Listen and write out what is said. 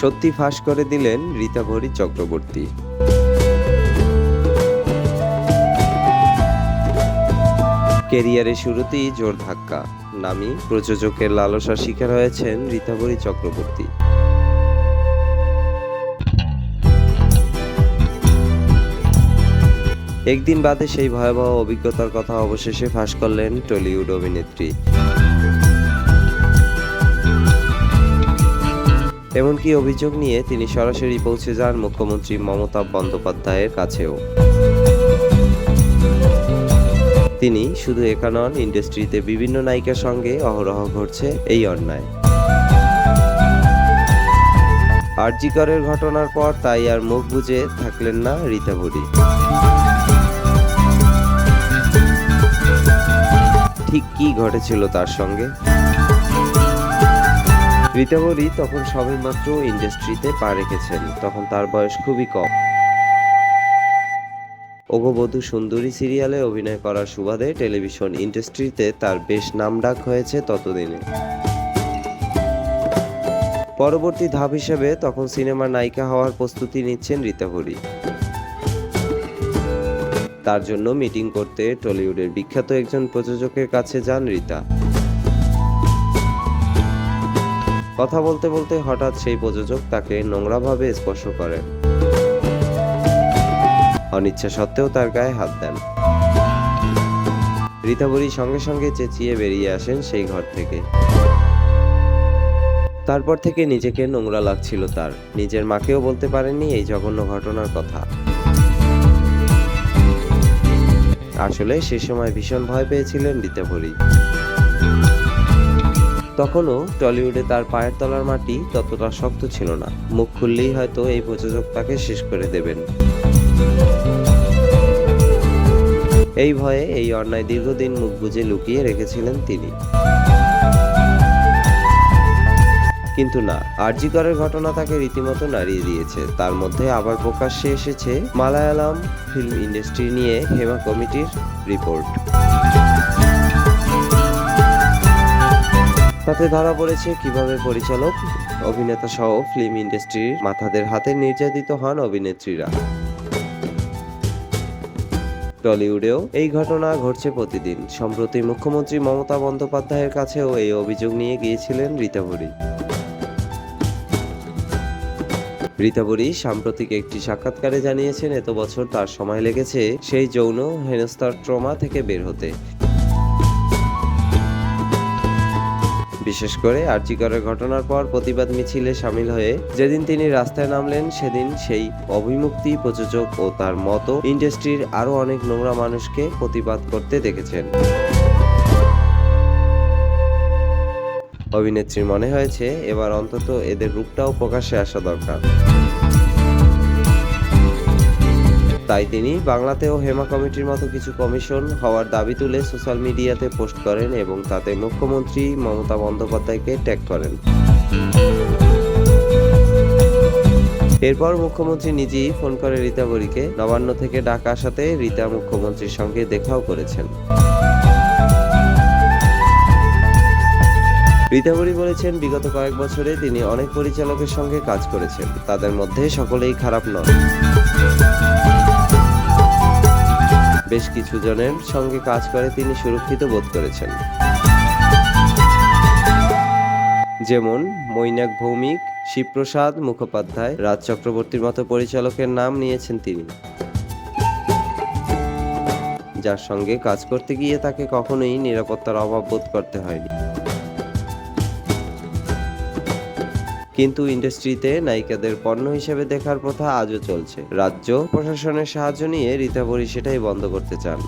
সত্যি ফাঁস করে দিলেন রীতাভরি চক্রবর্তী। কেরিয়ারের শুরুতেই জোর ধাক্কা, নামি প্রযোজকের লালসার শিকার হয়েছেন রীতাভরি চক্রবর্তী। একদিন বাদে সেই ভয়াবহ অভিজ্ঞতার কথা অবশেষে ফাঁস করলেন টলিউড অভিনেত্রী। এমনকি অভিযোগ নিয়ে তিনি সরাসরি পৌঁছে যান মুখ্যমন্ত্রী মমতা বন্দ্যোপাধ্যায়ের কাছেও। তিনি শুধু একা নন, ইন্ডাস্ট্রিতে বিভিন্ন নায়িকার সঙ্গে অহরহ ঘটছে এই অন্যায়। আরজিকরের ঘটনার পর তাই আর মুখ বুজে থাকলেন না রীতা বুড়ি। ঠিক কি ঘটেছিল তার সঙ্গে? রীতাবরী তখন সবেমাত্র ইন্ডাস্ট্রিতে পা রেখেছেন, তখন তার বয়স খুবই কম। ওগবধূ সুন্দরী সিরিয়ালে অভিনয় করার সুবাদে টেলিভিশন ইন্ডাস্ট্রিতে তার বেশ নামডাক হয়েছে ততদিনে। পরবর্তী ধাপ হিসেবে তখন সিনেমার নায়িকা হওয়ার প্রস্তুতি নিচ্ছেন রীতাভরি তার জন্য মিটিং করতে টলিউডের বিখ্যাত একজন প্রযোজকের কাছে যান রীতা। কথা বলতে বলতে হঠাৎ সেই প্রযোজক তাকে নোংরাভাবে স্পর্শ করেন অনিচ্ছা সত্ত্বেও তার গায়ে হাত দেন। রীতাবরী সঙ্গে সঙ্গে চেঁচিয়ে বেরিয়ে আসেন সেই ঘর থেকে। তারপর থেকে নিজেকে নোংরা লাগছিল তার। নিজের মাকেও বলতে পারেননি এই জঘন্য ঘটনার কথা। আসলে সে সময় ভীষণ ভয় পেয়েছিলেন রীতাভরি তখনও টলিউডে তার পায়ের তলার মাটি ততটা শক্ত ছিল না। মুখ খুললেই হয়তো এই প্রযোজক তাকে শেষ করে দেবেন। এই ভয়ে এই অন্যায় দীর্ঘদিন মুখ বুজে লুকিয়ে রেখেছিলেন তিনি। কিন্তু না আরজিকরের ঘটনা তাকে রীতিমতো নাড়িয়ে দিয়েছে। তার মধ্যে আবার প্রকাশ্যে এসেছে মালায়ালাম ফিল্ম ইন্ডাস্ট্রি নিয়ে হেমা কমিটির রিপোর্ট। তাতে ধরা পড়েছে কীভাবে পরিচালক, অভিনেতা সহ ফিল্ম ইন্ডাস্ট্রির মাথাদের হাতে নির্যাতিত হন অভিনেত্রীরা। টলিউডেও এই ঘটনা ঘটছে প্রতিদিন। সম্প্রতি মুখ্যমন্ত্রী মমতা বন্দ্যোপাধ্যায়ের কাছেও এই অভিযোগ নিয়ে গিয়েছিলেন রীতাভরি রীতাবরী সাম্প্রতিক একটি সাক্ষাৎকারে জানিয়েছেন, এত বছর তার সময় লেগেছে সেই যৌন হেনস্থার ট্রমা থেকে বের হতে। বিশেষ করে আর্জিকরের ঘটনার পর প্রতিবাদ মিছিলে সামিল হয়ে যেদিন তিনি রাস্তায় নামলেন, সেদিন সেই অভিমুক্তি, প্রযোজক ও তার মতো ইন্ডাস্ট্রির আরও অনেক নোংরা মানুষকে প্রতিবাদ করতে দেখেছেন। অভিনেত্রীর মনে হয়েছে, এবার অন্তত এদের রূপটাও প্রকাশ্যে আসা দরকার। তাই তিনি বাংলাতেও হেমা কমিটির মতো কিছু কমিশন হওয়ার দাবি তুলে সোশ্যাল মিডিয়াতে পোস্ট করেন এবং তাতে মুখ্যমন্ত্রী মমতা বন্দ্যোপাধ্যায়কে ট্যাগ করেন। এরপর মুখ্যমন্ত্রী নিজেই ফোন করে রীতাবরীকে নবান্ন থেকে ডাকা আসাতে রীতা মুখ্যমন্ত্রীর সঙ্গে দেখাও করেছেন। রীতাবরী বলেছেন, বিগত কয়েক বছরে তিনি অনেক পরিচালকের সঙ্গে কাজ করেছেন। তাদের মধ্যে সকলেই খারাপ নন। বেশ কিছু জনের সঙ্গে কাজ করে তিনি সুরক্ষিত বোধ করেছেন। যেমন মৈনাক ভৌমিক, শিবপ্রসাদ মুখোপাধ্যায়, রাজ চক্রবর্তীর মতো পরিচালকের নাম নিয়েছেন তিনি। যার সঙ্গে কাজ করতে গিয়ে তাকে কখনোই নিরাপত্তার অভাব বোধ করতে হয়নি। কিন্তু ইন্ডাস্ট্রিতে নায়িকাদের পণ্য হিসেবে দেখার প্রথা আজও চলছে। রাজ্য প্রশাসনের সাহায্য নিয়ে রীতাবরী সেটাই বন্ধ করতে চান।